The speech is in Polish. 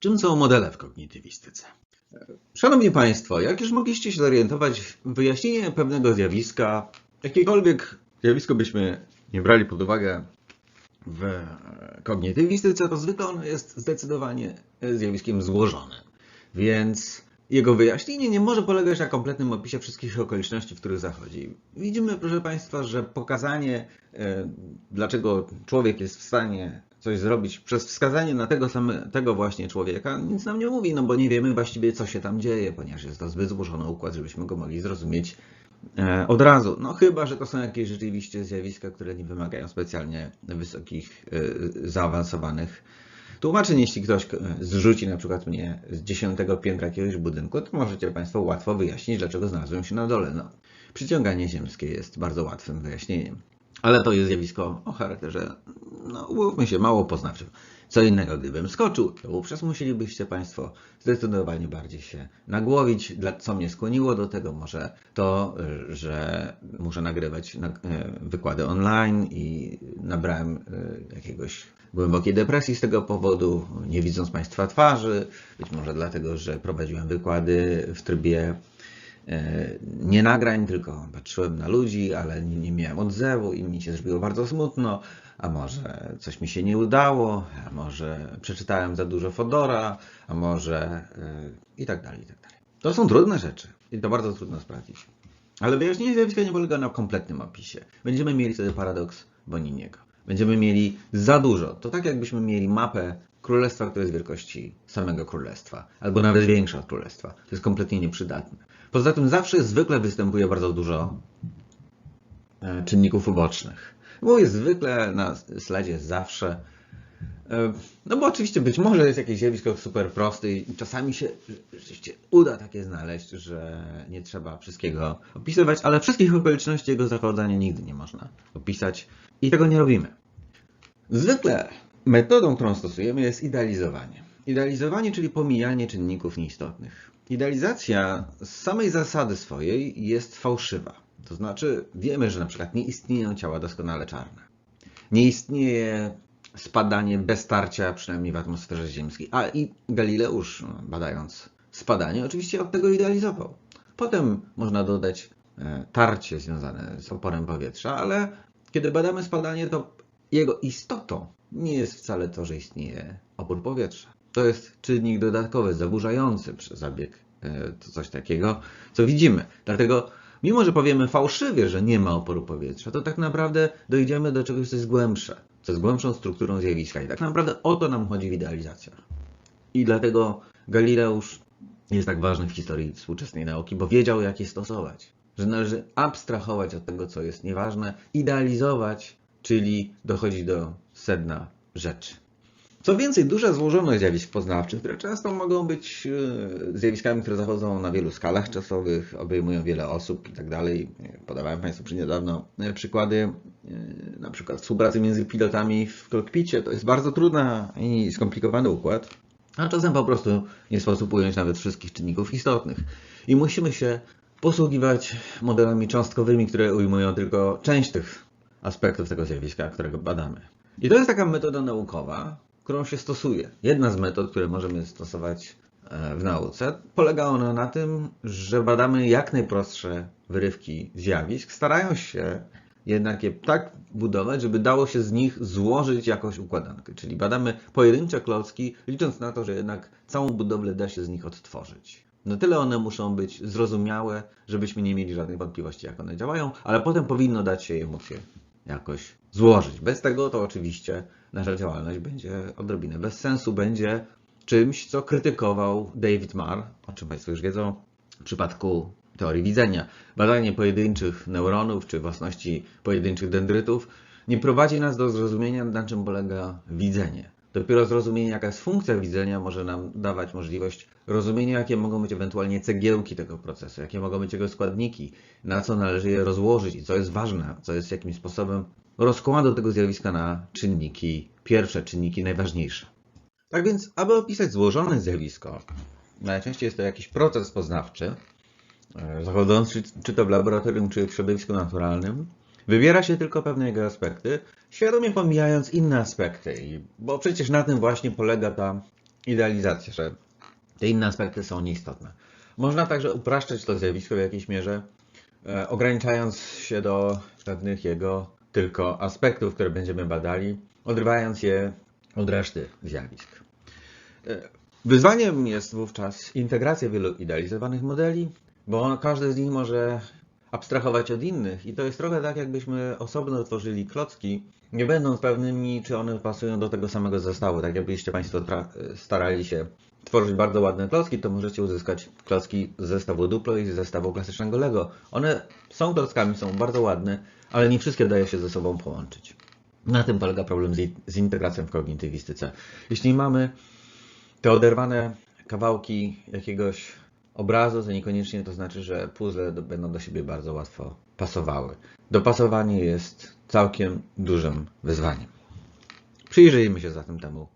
Czym są modele w kognitywistyce? Szanowni Państwo, jak już mogliście się zorientować, wyjaśnienie pewnego zjawiska, jakiekolwiek zjawisko byśmy nie brali pod uwagę w kognitywistyce, to zwykle ono jest zdecydowanie zjawiskiem złożonym. Więc jego wyjaśnienie nie może polegać na kompletnym opisie wszystkich okoliczności, w których zachodzi. Widzimy, proszę Państwa, że pokazanie, e, dlaczego człowiek jest w stanie coś zrobić przez wskazanie na tego samego właśnie człowieka, nic nam nie mówi, no bo nie wiemy właściwie, co się tam dzieje, ponieważ jest to zbyt złożony układ, żebyśmy go mogli zrozumieć e, od razu. No chyba, że to są jakieś rzeczywiście zjawiska, które nie wymagają specjalnie wysokich, e, zaawansowanych tłumaczeń. Jeśli ktoś zrzuci na przykład mnie z dziesiątego piętra jakiegoś budynku, to możecie Państwo łatwo wyjaśnić, dlaczego znalazłem się na dole. No, przyciąganie ziemskie jest bardzo łatwym wyjaśnieniem. Ale to jest zjawisko o charakterze, no umówmy się, mało poznawczym. Co innego, gdybym skoczył, to wówczas musielibyście Państwo zdecydowanie bardziej się nagłowić. Co mnie skłoniło do tego? Może to, że muszę nagrywać e, wykłady online i nabrałem e, jakiegoś głębokiej depresji z tego powodu, nie widząc Państwa twarzy. Być może dlatego, że prowadziłem wykłady w trybie nie nagrań, tylko patrzyłem na ludzi, ale nie, nie miałem odzewu i mi się zrobiło bardzo smutno. A może coś mi się nie udało, a może przeczytałem za dużo Fodora, a może yy, i tak dalej, i tak dalej. To są trudne rzeczy i to bardzo trudno sprawdzić. Ale wyjaśnienie zjawiska nie polega na kompletnym opisie. Będziemy mieli wtedy paradoks Boniniego. Będziemy mieli za dużo. To tak jakbyśmy mieli mapę królestwa, które jest wielkości samego królestwa, albo nawet większa od królestwa. To jest kompletnie nieprzydatne. Poza tym zawsze zwykle występuje bardzo dużo e, czynników ubocznych. Bo jest zwykle na slajdzie zawsze. E, no bo oczywiście być może jest jakieś zjawisko super proste i czasami się rzeczywiście uda takie znaleźć, że nie trzeba wszystkiego opisywać, ale wszystkich okoliczności jego zachodzenia nigdy nie można opisać i tego nie robimy. Zwykle metodą, którą stosujemy jest idealizowanie. Idealizowanie, czyli pomijanie czynników nieistotnych. Idealizacja z samej zasady swojej jest fałszywa. To znaczy, wiemy, że na przykład nie istnieją ciała doskonale czarne. Nie istnieje spadanie bez tarcia, przynajmniej w atmosferze ziemskiej. A i Galileusz, no, badając spadanie, oczywiście od tego idealizował. Potem można dodać e, tarcie związane z oporem powietrza, ale kiedy badamy spadanie, to jego istotą nie jest wcale to, że istnieje opór powietrza. To jest czynnik dodatkowy, zaburzający zabieg, e, coś takiego, co widzimy. Dlatego, mimo że powiemy fałszywie, że nie ma oporu powietrza, to tak naprawdę dojdziemy do czegoś, co jest głębsze, co jest głębszą strukturą zjawiska. I tak naprawdę o to nam chodzi w idealizacjach. I dlatego Galileusz jest tak ważny w historii współczesnej nauki, bo wiedział, jak je stosować. Że należy abstrahować od tego, co jest nieważne, idealizować, czyli dochodzić do sedna rzeczy. Co więcej, duża złożoność zjawisk poznawczych, które często mogą być e, zjawiskami, które zachodzą na wielu skalach czasowych, obejmują wiele osób i tak dalej. Podawałem Państwu niedawno e, przykłady, e, na przykład współpracy między pilotami w kokpicie. To jest bardzo trudny i skomplikowany układ, a czasem po prostu nie sposób ująć nawet wszystkich czynników istotnych. I musimy się posługiwać modelami cząstkowymi, które ujmują tylko część tych aspektów tego zjawiska, którego badamy. I to jest taka metoda naukowa, którą się stosuje. Jedna z metod, które możemy stosować e, w nauce, polega ona na tym, że badamy jak najprostsze wyrywki zjawisk, starając się jednak je tak budować, żeby dało się z nich złożyć jakąś układankę. Czyli badamy pojedyncze klocki, licząc na to, że jednak całą budowlę da się z nich odtworzyć. Na tyle one muszą być zrozumiałe, żebyśmy nie mieli żadnych wątpliwości, jak one działają, ale potem powinno dać się je je jakoś złożyć. Bez tego to oczywiście nasza działalność będzie odrobinę bez sensu, będzie czymś, co krytykował David Marr, o czym Państwo już wiedzą, w przypadku teorii widzenia. Badanie pojedynczych neuronów czy własności pojedynczych dendrytów nie prowadzi nas do zrozumienia, na czym polega widzenie. Dopiero zrozumienie, jaka jest funkcja widzenia, może nam dawać możliwość rozumienia, jakie mogą być ewentualnie cegiełki tego procesu, jakie mogą być jego składniki, na co należy je rozłożyć i co jest ważne, co jest jakimś sposobem rozkładu tego zjawiska na czynniki pierwsze, czynniki najważniejsze. Tak więc, aby opisać złożone zjawisko, najczęściej jest to jakiś proces poznawczy, e, zachodzący czy to w laboratorium, czy w środowisku naturalnym, wybiera się tylko pewne jego aspekty, świadomie pomijając inne aspekty, bo przecież na tym właśnie polega ta idealizacja, że te inne aspekty są nieistotne. Można także upraszczać to zjawisko w jakiejś mierze, e, ograniczając się do pewnych jego tylko aspektów, które będziemy badali, odrywając je od reszty zjawisk. E, Wyzwaniem jest wówczas integracja wielu idealizowanych modeli, bo on- każdy z nich może abstrahować od innych i to jest trochę tak, jakbyśmy osobno tworzyli klocki, nie będąc pewnymi, czy one pasują do tego samego zestawu. Tak jakbyście Państwo starali się tworzyć bardzo ładne klocki, to możecie uzyskać klocki z zestawu Duplo i z zestawu klasycznego Lego. One są klockami, są bardzo ładne, ale nie wszystkie daje się ze sobą połączyć. Na tym polega problem z integracją w kognitywistyce. Jeśli mamy te oderwane kawałki jakiegoś obrazu, to niekoniecznie to znaczy, że puzzle będą do siebie bardzo łatwo pasowały. Dopasowanie jest całkiem dużym wyzwaniem. Przyjrzyjmy się zatem temu